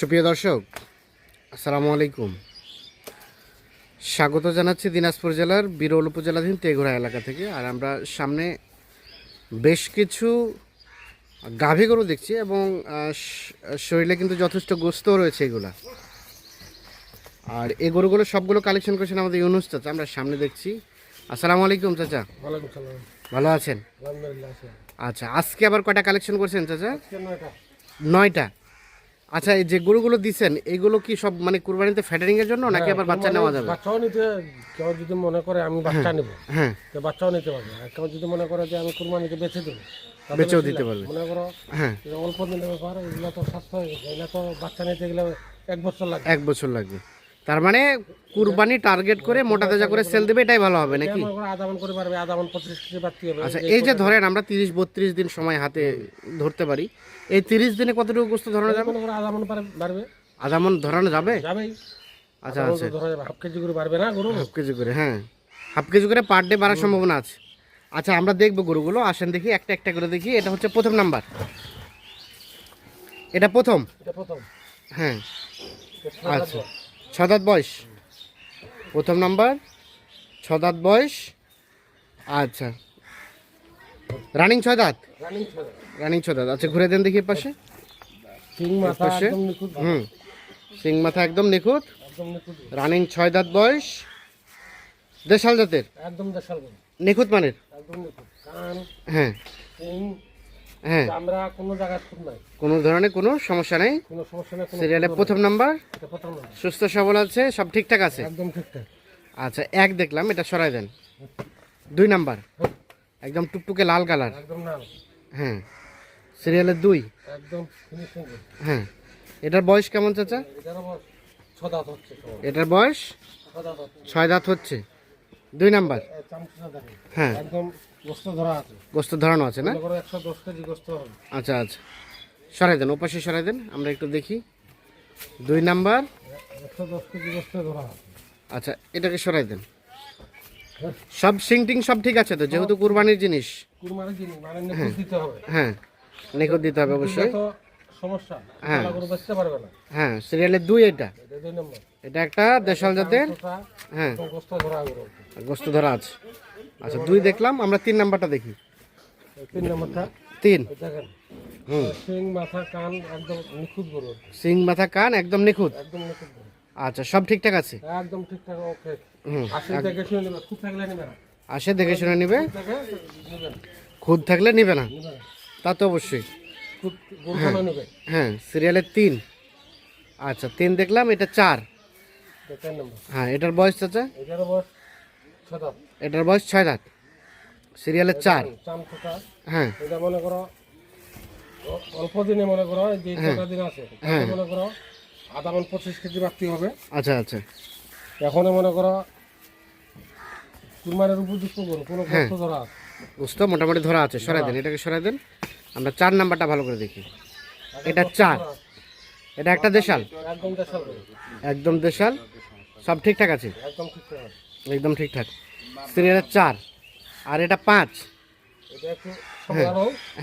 সুপ্রিয় দর্শক আসসালামু আলাইকুম। স্বাগত জানাচ্ছি দিনাজপুর জেলার বিরল উপজেলাধীন তেঘোড়া এলাকা থেকে। আর আমরা সামনে বেশ কিছু গাভী গরু দেখছি এবং শরীরে কিন্তু যথেষ্ট গোস্ত রয়েছে এগুলা। আর এই গরুগুলো সবগুলো কালেকশন করেছেন আমাদের ইউনুস চাচা আমরা সামনে দেখছি। আসসালামু আলাইকুম চাচা। ভালো আছেন? আচ্ছা আজকে আবার কয়টা কালেকশন করছেন চাচা? নয়টা। আচ্ছা এই যে গরুগুলো দিছেন এগুলো কি সব মানে কুরবানিতে ফ্যাটারিং এর জন্য নাকি আবার বাচ্চা নেওয়া যাবে? বাচ্চাও নিতে কেউ যদি মনে করে আমি বাচ্চা নেব হ্যাঁ। তো বাচ্চাও নিতে পারবে। আর কেউ যদি মনে করে যে আমি কুরবানিতে বেঁচে দেবো বেঁচেও দিতে। পারবে। মনে করো হ্যাঁ। অল্প দিনের ব্যাপার এগুলো তো স্বাস্থ্য হয়ে যায় এগুলো তো বাচ্চা নিতে গেলে এক বছর লাগে এক বছর লাগবে। তার মানে কুরবানি টার্গেট করে মোটা তাজা করে সেল দেবে এটাই ভালো হবে নাকি? করো আধা করে পারবে আধা পঁচিশ কেজি বাড়তি হবে আচ্ছা এই যে ধরেন আমরা তিরিশ বত্রিশ দিন সময় হাতে ধরতে পারি এই তিরিশ দিনে কতটুকু গোস্ত ধরানো যাবে? মনে করো আধা মন বাড়বে? আধা ধরানো যাবে? যাবেই। আচ্ছা আচ্ছা। হাফ কেজি করে বাড়বে না গরু? হাফ কেজি করে হ্যাঁ। হাফ কেজি করে পার ডে বাড়ার সম্ভাবনা আছে। আচ্ছা আমরা দেখব গরুগুলো আসেন দেখি একটা একটা করে দেখি এটা হচ্ছে প্রথম নাম্বার। এটা প্রথম? এটা প্রথম। হ্যাঁ। আচ্ছা। ছ দাঁত বয়স? প্রথম নাম্বার ছ দাঁত বয়স? আচ্ছা। রানিং ছয় দাঁত রানিং ছয় দাঁত আচ্ছা ঘুরে দেন দেখি পাশে। পাশে? একদম নিখুঁত হুম। সিং মাথা একদম নিখুঁত। একদম নিখুঁত। রানিং ছয় দাঁত বয়স? দেশাল জাতের? একদম দেশাল নিখুঁত মানের? একদম নিখুঁত। কান? হ্যাঁ। হ্যাঁ। কোনো জায়গায় খুব নাই। কোনো ধরনের কোনো সমস্যা নেই। কোনো সমস্যা নেই কোনো প্রথম নাম্বার সুস্থ সবল আছে সব ঠিকঠাক আছে? একদম ঠিকঠাক। আচ্ছা এক দেখলাম এটা সরাই দেন। দুই নাম্বার একদম টুকটুকে লাল কালার একদম হ্যাঁ। সিরিয়ালের দুই? একদম হ্যাঁ। এটার বয়স কেমন চাচা? এটার বয়স ছয় দাঁত হচ্ছে। দুই নাম্বার হ্যাঁ। একদম গোস্ত ধরা আছে। গোস্ত ধরানো আছে না? একশো দশ কেজি গোস্ত হবে। আচ্ছা আচ্ছা। সরাই দেন ওপাশে সরাই দেন আমরা একটু দেখি। দুই নাম্বার। একশো দশ কেজি গোস্ত ধরা আছে আচ্ছা এটাকে সরাই দেন। সব সিংটিং সব ঠিক আছে তো? যেহেতু কুরবানির জিনিস। জিনিস মানে নিখুঁত দিতে হবে। হ্যাঁ নিখুঁত দিতে হবে অবশ্যই। সমস্যা হ্যাঁ। হ্যাঁ গরু বেচতে পারবে না। হ্যাঁ সিরিয়ালের দুই এটা। এটা একটা দেশাল জাতের। হ্যাঁ। গোস্ত ধরা গোস্ত ধরা আছে। আচ্ছা দুই দেখলাম আমরা তিন নাম্বারটা দেখি। তিন নম্বরটা? তিন। হুম। সিং মাথা কান একদম নিখুঁত গরু সিং মাথা কান একদম নিখুঁত? একদম নিখুঁত আচ্ছা সব ঠিকঠাক আছে? একদম ঠিকঠাক ওকে হুম আসলে দেখে শুনে নেবে খুব থাকলে নেবে না। আসে দেখে শুনে নিবে? খুদ থাকলে নিবে না। তা তো অবশ্যই। নেবে। হ্যাঁ সিরিয়ালের তিন। আচ্ছা তিন দেখলাম এটা চার। হ্যাঁ এটার বয়স চাচা? এটার বয়স এটার বয়স ছয় দাঁত সিরিয়ালের চার। হ্যাঁ। এটা মনে করো অল্প দিনে মনে করো যে ছটা দিন আছে মনে করো আধা মন পঁচিশ কেজি বাড়তি হবে। আচ্ছা আচ্ছা। এখন মনে করো কুরমানের উপযুক্ত গরু কোনো কষ্ট ধরা আছে। গোস্ত মোটামুটি ধরা আছে সরাই দেন এটাকে সরাই দেন। আমরা চার নাম্বারটা ভালো করে দেখি। এটা চার। এটা একটা দেশাল। একদম দেশাল। সব ঠিকঠাক আছে? একদম ঠিকঠাক আছে। একদম ঠিকঠাক। সিরিয়ালের চার আর এটা পাঁচ। এটা একটু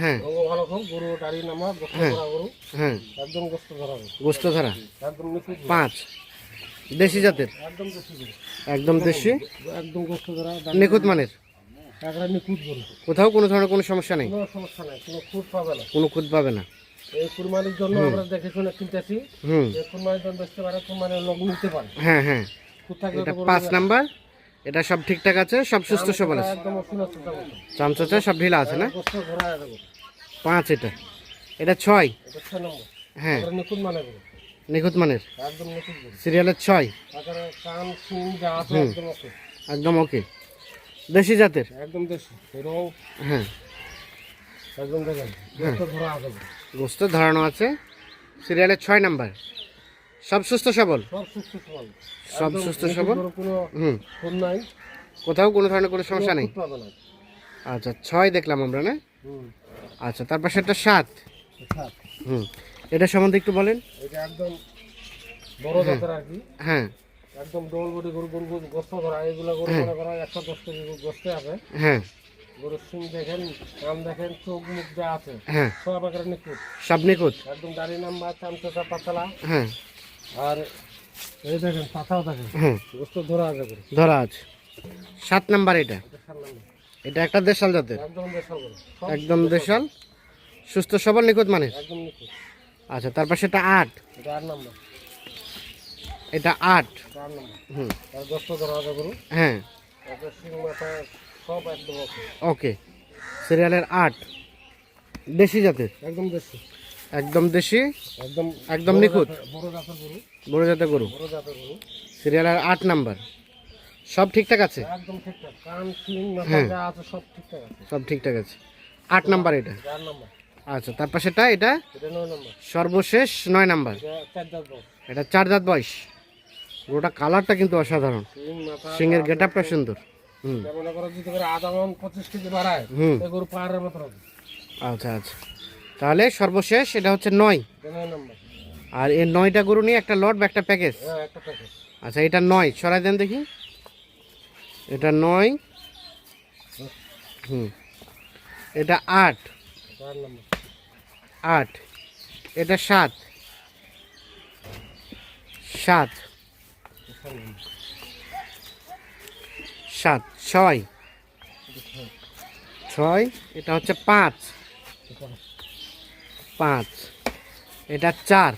হ্যাঁ ভালো হোক গরু গাড়ি নামা গোস্ত ধরা গরু। হ্যাঁ। একদম গোস্ত ধরা গোস্ত ধরা। একদম পাঁচ। দেশি জাতের? একদম দেশি একদম দেশি? একদম গোস্ত ধরা নিখুঁত মানের? কোথাও কোনো ধরনের কোনো সমস্যা নেই? কোনো সমস্যা নাই কোনো খুঁত পাবে না। কোনো খুদ পাবে না। এই কুরবানির জন্য আমরা দেখে শুনে কিনতেছি। হুম। যে কুরবানির জন্য বেচতে পারে কুরবানির লোক নিতে পারে। হ্যাঁ হ্যাঁ। খুঁত পাঁচ নাম্বার। এটা সব ঠিকঠাক আছে? সব সুস্থ সবল আছে? চামচাচা সব ঢিলা আছে না। পাঁচ এটা। এটা ছয়? হ্যাঁ। নিখুঁত মানে মানের? সিরিয়ালের ছয়? একদম ওকে। দেশি জাতের? একদম দেশি। হ্যাঁ। একদম গরু। গোস্ত ধরানো আছে। সিরিয়ালের ছয় নাম্বার। সব সুস্থ সবল? সব সুস্থ সবল। সব সুস্থ সবল? কোনো হুম। নাই। কোথাও কোনো ধরনের কোনো সমস্যা নেই? আচ্ছা ছয় দেখলাম আমরা না? হুম। আচ্ছা তারপর সেটা সাত। সাত। হুম। এটা সম্বন্ধে একটু বলেন। এটা একদম বড় জাতের আর কি। হ্যাঁ। একদম ডোল বডি গরু গরু গোস্ত ধরা এগুলো গরু মনে করা একশো দশ কেজি গোস্তে আছে। হ্যাঁ। গরুর সিং দেখেন কান দেখেন চোখ মুখ যা আছে হ্যাঁ। সব একেবারে নিখুঁত। সব নিখুঁত? একদম গাড়ি নাম্বার চামচা পাতলা। হ্যাঁ। আর এই দেখেন পাতাও দেখেন। হ্যাঁ গোস্ত ধরা আছে ধরা আছে। সাত নাম্বার এটা। এটা একটা দেশাল জাতের। একদম দেশাল সুস্থ সবল। নিখুঁত মানে আচ্ছা তারপর সেটা আট। এটা আট হুম। হ্যাঁ। ওকে। সিরিয়ালের আট। দেশি জাতের। একদম দেশি। একদম দেশি একদম একদম নিখুঁত। বড় জাতের গরু। সিরিয়াল সিরিয়ালের আট নাম্বার। সব ঠিকঠাক আছে? হ্যাঁ। সব ঠিকঠাক আছে। আট নাম্বার এটা? আচ্ছা তারপর সেটা এটা? এটা সর্বশেষ নয় নাম্বার। এটা চার জাত বয়স। গরুটা কালারটা কিন্তু অসাধারণ। সিংয়ের গেট আপটা সুন্দর। হুম। আচ্ছা আচ্ছা। তাহলে সর্বশেষ এটা হচ্ছে নয়। আর এই নয়টা গরু নিয়ে একটা লট বা একটা প্যাকেজ? হ্যাঁ একটা প্যাকেট আচ্ছা এটা নয়। সরাই দেন দেখি। এটা নয়। হুম। এটা আট। আট। এটা সাত। সাত। সাত। ছয়। ছয়। এটা হচ্ছে পাঁচ। পাঁচ। এটা চার।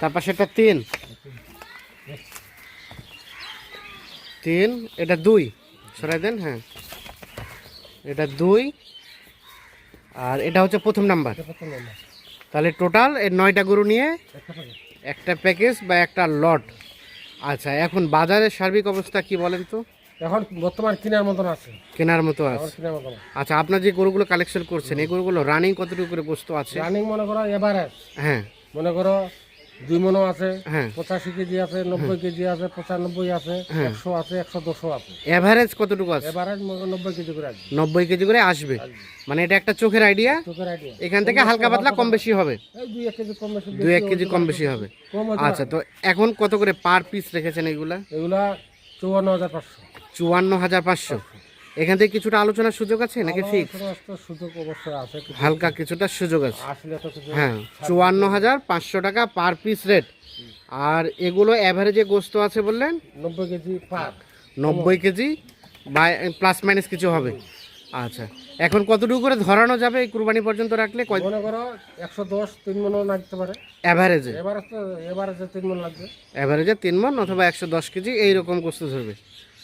তারপর সেটা তিন। তিন এটা দুই। সরাই দেন হ্যাঁ। এটা দুই। আর এটা হচ্ছে প্রথম নাম্বার। তাহলে টোটাল এর নয়টা গরু নিয়ে একটা প্যাকেজ বা একটা লট। আচ্ছা এখন বাজারের সার্বিক অবস্থা কি বলেন তো? এখন বর্তমান কেনার মতন আছে। কেনার মতো আছে। কেনার মতন আছে। আচ্ছা আপনার যে গরুগুলো কালেকশন করছেন এই গরুগুলো রানিং কতটুকু করে বস্তু আছে? রানিং মনে করো এভারেজ হ্যাঁ। মনে করো দুই মনও আছে হ্যাঁ। পঁচাশি কেজি আছে নব্বই কেজি আছে পঁচানব্বই আছে হ্যাঁ। একশো আছে একশো দশও আছে। এভারেজ কতটুকু আছে? এভারেজ মনে করো নব্বই কেজি করে আসবে। নব্বই কেজি করে আসবে? মানে এটা একটা চোখের আইডিয়া চোখের আইডিয়া এখান থেকে হালকা পাতলা কম বেশি হবে? এই দুই এক কেজি কম বেশি দুই এক কেজি কম বেশি হবে। কম আচ্ছা তো এখন কত করে পার পিস রেখেছেন এগুলা? এগুলা চুয়ান্ন হাজার পাঁচশো। চুয়ান্ন হাজার পাঁচশো। এখান থেকে কিছুটা আলোচনার সুযোগ আছে নাকি ফিক্স সুযোগ অবশ্যই আছে হালকা কিছুটা সুযোগ আছে। হ্যাঁ চুয়ান্ন হাজার পাঁচশো টাকা পার পিস রেট আর এগুলো অ্যাভারেজে গোস্ত আছে বললেন? নব্বই কেজি পার। নব্বই কেজি বা প্লাস মাইনাস কিছু হবে। আচ্ছা এখন কতটুকু করে ধরানো যাবে এই কুরবানি পর্যন্ত রাখলে? কয় মনে করো একশো দশ তিন মনও লাগতে পারে। অ্যাভারেজে এবার এবারে তিন মন লাগবে। অ্যাভারেজে তিন মন অথবা একশো দশ কেজি এইরকম গোস্ত ধরবে।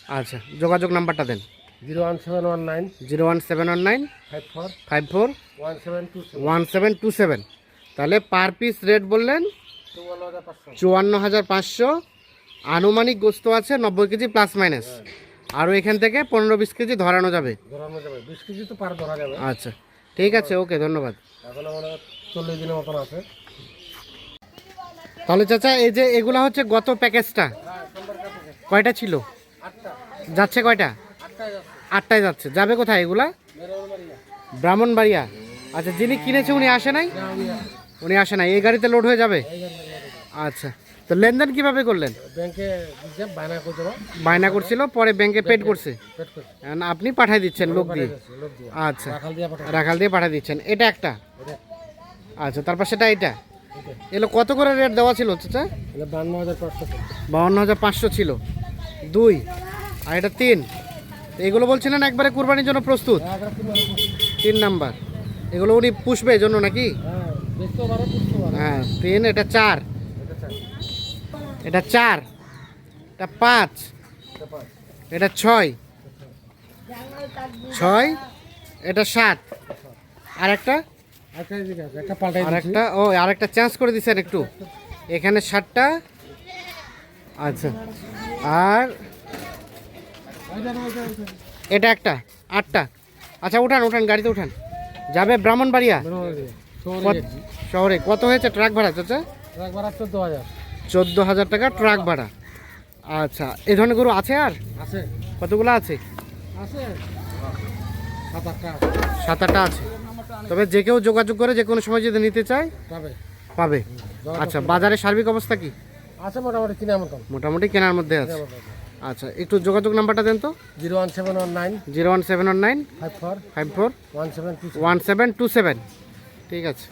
আচ্ছা যোগাযোগ নাম্বারটা দেন। Zero one seven one nine zero one seven one nine five four five four one seven two seven. One seven two seven তাহলে পার পিস রেট বললেন চুয়ান্ন হাজার পাঁচশো। আনুমানিক গোস্ত আছে নব্বই কেজি প্লাস মাইনাস। আরও এখান থেকে পনেরো বিশ কেজি ধরানো যাবে। ধরানো যাবে বিশ কেজি তো পার ধরা যাবে। আচ্ছা ঠিক আছে ওকে ধন্যবাদ। এখন আমার চল্লিশ দিনের মতন আছে। তাহলে চাচা এই যে এগুলা হচ্ছে গত প্যাকেজটা। কয়টা ছিল? যাচ্ছে কয়টা? আটটায় যাচ্ছে। যাবে কোথায় এগুলা? ব্রাহ্মণবাড়িয়া। আচ্ছা যিনি কিনেছে উনি আসে নাই? উনি আসে নাই। এই গাড়িতে লোড হয়ে যাবে? আচ্ছা। তো লেনদেন কীভাবে করলেন? ব্যাংকে বায়না করছিল। পরে ব্যাংকে পেড করছে? আপনি পাঠিয়ে দিচ্ছেন লোক দিয়ে? আচ্ছা। রাখাল দিয়ে পাঠিয়ে দিচ্ছেন। এটা একটা? আচ্ছা তারপর সেটা এটা? এগুলো কত করে রেট দেওয়া ছিল চাচা হাজার পাঁচশো বাউন্ন হাজার পাঁচশো ছিল। দুই? আর এটা তিন। এগুলো বলছিলেন একবারে কুরবানির জন্য প্রস্তুত? তিন নাম্বার। এগুলো উনি পুষবে জন্য নাকি? হ্যাঁ হ্যাঁ তিন এটা চার। এটা চার। এটা পাঁচ। এটা ছয়। ছয় এটা সাত। আর একটা ঠিক আছে একটা পাল্টাই আর দিচ্ছি। একটা ও আর একটা চান্স করে দিচ্ছেন একটু। এখানে সাতটা। আচ্ছা। আর এটা একটা আটটা। আচ্ছা উঠান উঠান গাড়িতে উঠান। যাবে ব্রাহ্মণবাড়িয়া। শহরে। কত- হয়েছে ট্রাক ভাড়া চাচা? একবার আর চোদ্দ হাজার। চোদ্দ হাজার টাকা ট্রাক ভাড়া। আচ্ছা এই ধরনের গরু আছে আর? আছে। কতগুলো আছে? আছে। সাত আটটা আছে। তবে যে কেউ যোগাযোগ করে যে কোনো সময় যদি নিতে চায় পাবে। পাবে। আচ্ছা বাজারে সার্বিক অবস্থা কি? আছে মোটামুটি কিনা মতন। মোটামুটি কেনার মধ্যে আছে। আচ্ছা একটু যোগাযোগ নাম্বারটা দেন তো। Zero one seven one nine zero one seven one nine five four five four one seven one seven two seven. ঠিক আছে।